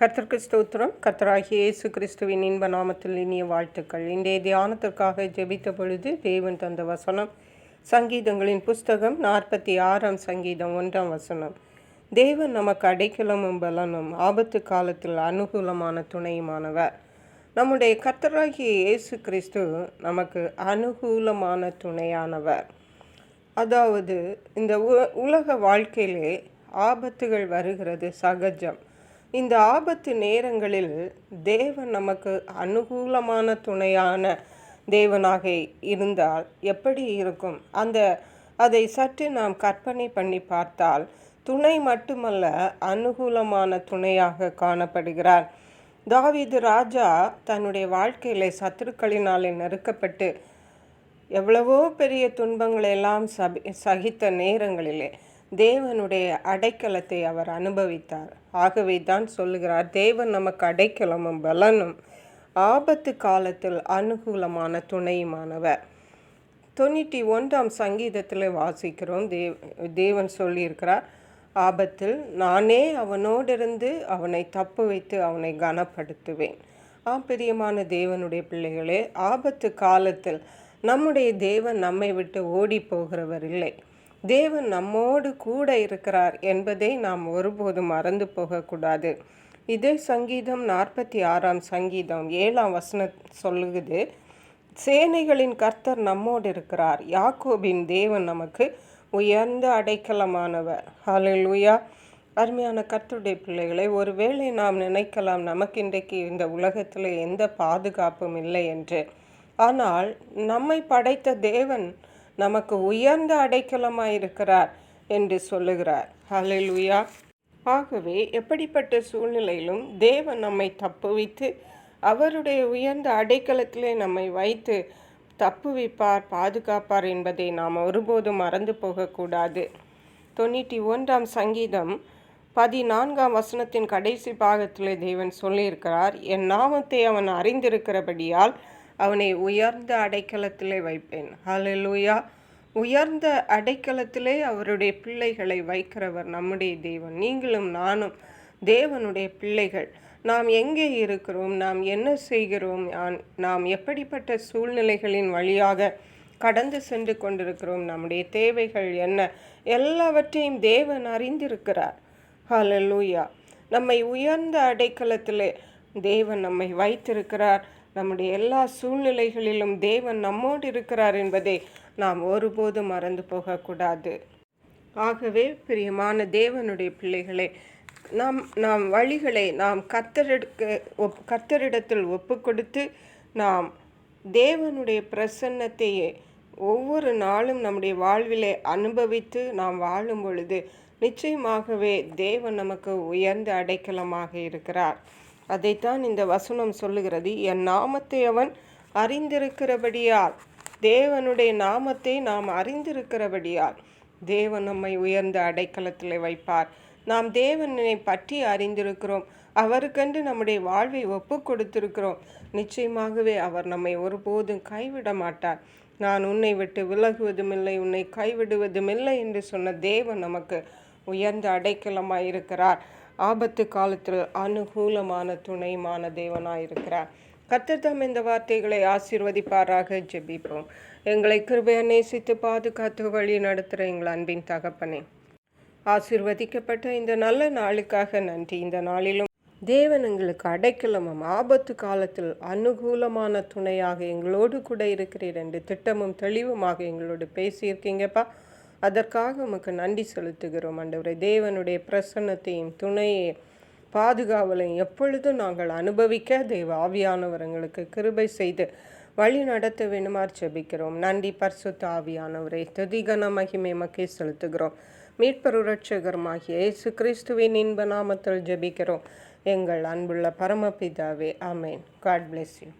கர்த்தருக்கு ஸ்தோத்திரம். கர்த்தராகிய இயேசு கிறிஸ்துவின் இன்ப நாமத்தில் இனிய வாழ்த்துக்கள். இன்றைய தியானத்திற்காக ஜெபித்த பொழுது தேவன் தந்த வசனம் சங்கீதங்களின் புஸ்தகம் நாற்பத்தி ஆறாம் சங்கீதம் ஒன்றாம் வசனம். தேவன் நமக்கு அடைக்கலமும் பலனும் ஆபத்து காலத்தில் அனுகூலமான துணையுமானவர். நம்முடைய கர்த்தராகிய இயேசு கிறிஸ்து நமக்கு அனுகூலமான துணையானவர். அதாவது இந்த உ- உலக வாழ்க்கையிலே ஆபத்துகள் வருகிறது சகஜம். இந்த ஆபத்து நேரங்களில் தேவன் நமக்கு அனுகூலமான துணையான தேவனாக இருந்தால் எப்படி இருக்கும்? அந்த அதை சற்று நாம் கற்பனை பண்ணி பார்த்தால் துணை மட்டுமல்ல அனுகூலமான துணையாக காணப்படுகிறார். தாவீது ராஜா தன்னுடைய வாழ்க்கையிலே சத்துருக்களினாலே நெருக்கப்பட்டு எவ்வளவோ பெரிய துன்பங்களை எல்லாம் சபி சகித்த நேரங்களிலே தேவனுடைய அடைக்கலத்தை அவர் அனுபவித்தார். ஆகவே தான் சொல்லுகிறார் தேவன் நமக்கு அடைக்கலமும் பலனும் ஆபத்து காலத்தில் அனுகூலமான துணையுமானவர். தொண்ணூற்றி ஒன்றாம் சங்கீதத்தில் வாசிக்கிறோம் தேவ் தேவன் சொல்லியிருக்கிறார் ஆபத்தில் நானே அவனோடிருந்து அவனை தப்பு வைத்து அவனை கனப்படுத்துவேன். ஆ பிரியமான தேவனுடைய பிள்ளைகளே ஆபத்து காலத்தில் நம்முடைய தேவன் நம்மை விட்டு ஓடி போகிறவர் இல்லை. தேவன் நம்மோடு கூட இருக்கிறார் என்பதை நாம் ஒருபோதும் மறந்து போகக்கூடாது. இதே சங்கீதம் நாற்பத்தி ஆறாம் சங்கீதம் ஏழாம் வசனம் சொல்லுகுது சேனைகளின் கர்த்தர் நம்மோடு இருக்கிறார். யாக்கோபின் தேவன் நமக்கு உயர்ந்த அடைக்கலமானவர். ஹalleluya அருமையான கர்த்தருடைய பிள்ளைகளை ஒருவேளை நாம் நினைக்கலாம் நமக்கு இன்றைக்கு இந்த உலகத்தில் எந்த பாதுகாப்பும் இல்லை என்று. ஆனால் நம்மை படைத்த தேவன் நமக்கு உயர்ந்த அடைக்கலமாக இருக்கிறார் என்று சொல்லுகிறார். ஹலெலுயா ஆகவே எப்படிப்பட்ட சூழ்நிலையிலும் தேவன் நம்மை தப்புவித்து அவருடைய உயர்ந்த அடைக்கலத்திலே நம்மை வைத்து தப்புவிப்பார் பாதுகாப்பார் என்பதை நாம் ஒருபோதும் மறந்து போகக்கூடாது. தொண்ணூற்றி ஒன்றாம் சங்கீதம் பதினான்காம் வசனத்தின் கடைசி பாகத்திலே தேவன் சொல்லியிருக்கிறார் என் நாமத்தை அவன் அறிந்திருக்கிறபடியால் அவனை உயர்ந்த அடைக்கலத்திலே வைப்பேன். ஹalleluya. உயர்ந்த அடைக்கலத்திலே அவருடைய பிள்ளைகளை வைக்கிறவர் நம்முடைய தேவன். நீங்களும் நானும் தேவனுடைய பிள்ளைகள். நாம் எங்கே இருக்கிறோம்? நாம் என்ன செய்கிறோம்? நாம் எப்படிப்பட்ட சூழ்நிலைகளின் வழியாக கடந்து சென்று கொண்டிருக்கிறோம்? நம்முடைய தேவைகள் என்ன? எல்லாவற்றையும் தேவன் அறிந்திருக்கிறார். ஹலலூயா நம்மை உயர்ந்த அடைக்கலத்திலே தேவன் நம்மை வைத்திருக்கிறார். நம்முடைய எல்லா சூழ்நிலைகளிலும் தேவன் நம்மோடு இருக்கிறார் என்பதை நாம் ஒருபோதும் மறந்து போகக்கூடாது. ஆகவே பிரியமான தேவனுடைய பிள்ளைகளே நாம் நாம் வழிகளை நாம் கர்த்தருக்கு ஒப் கத்தரிடத்தில் ஒப்பு கொடுத்து நாம் தேவனுடைய பிரசன்னத்தையே ஒவ்வொரு நாளும் நம்முடைய வாழ்விலே அனுபவித்து நாம் வாழும் பொழுது நிச்சயமாகவே தேவன் நமக்கு உயர்ந்த அடைக்கலமாக இருக்கிறார். அதைத்தான் இந்த வசனம் சொல்லுகிறது. என் நாமத்தை அவன் அறிந்திருக்கிறபடியால் தேவனுடைய நாமத்தை நாம் அறிந்திருக்கிறபடியால் தேவன் நம்மை உயர்ந்த அடைக்கலத்தில் வைப்பார். நாம் தேவனை பற்றி அறிந்திருக்கிறோம். அவருக்கென்று நம்முடைய வாழ்வை ஒப்பு கொடுத்திருக்கிறோம். நிச்சயமாகவே அவர் நம்மை ஒருபோதும் கைவிட மாட்டார். நான் உன்னை விட்டு விலகுவதுமில்லை உன்னை கைவிடுவதுமில்லை என்று சொன்ன தேவன் நமக்கு உயர்ந்த அடைக்கலமாக இருக்கிறார் ஆபத்து காலத்தில் அனுகூலமான துணைமான தேவனாயிருக்கிறார். இருக்கிறார் இந்த வார்த்தைகளை ஆசீர்வதிப்பாராக ஜெபிப்போம். எங்களை கிருபையை நேசித்து பாதுகாத்து வழி நடத்துகிற எங்கள் அன்பின் தகப்பனே ஆசிர்வதிக்கப்பட்ட இந்த நல்ல நாளுக்காக நன்றி. இந்த நாளிலும் தேவன் எங்களுக்கு அடைக்கலமும் ஆபத்து காலத்தில் அனுகூலமான துணையாக எங்களோடு கூட இருக்கிறீர் என்று திட்டமும் தெளிவுமாக எங்களோடு பேசியிருக்கீங்கப்பா. அதற்காக உமக்கு நன்றி செலுத்துகிறோம் ஆண்டவரே. தேவனுடைய பிரசன்னத்தையும் துணையையும் பாதுகாவலையும் எப்பொழுதும் நாங்கள் அனுபவிக்க தெய்வ ஆவியானவர் எங்களுக்கு கிருபை செய்து வழி நடத்த வேண்டுமாறு ஜெபிக்கிறோம். நன்றி பர்சுத்த ஆவியானவரை. துதிகன மகிமை மக்கே செலுத்துகிறோம். மீட்பருரட்சகருமாகிய இயேசு கிறிஸ்துவின் இன்ப நாமத்தில் ஜெபிக்கிறோம். எங்கள் அன்புள்ள பரமபிதாவே ஆமென். God bless you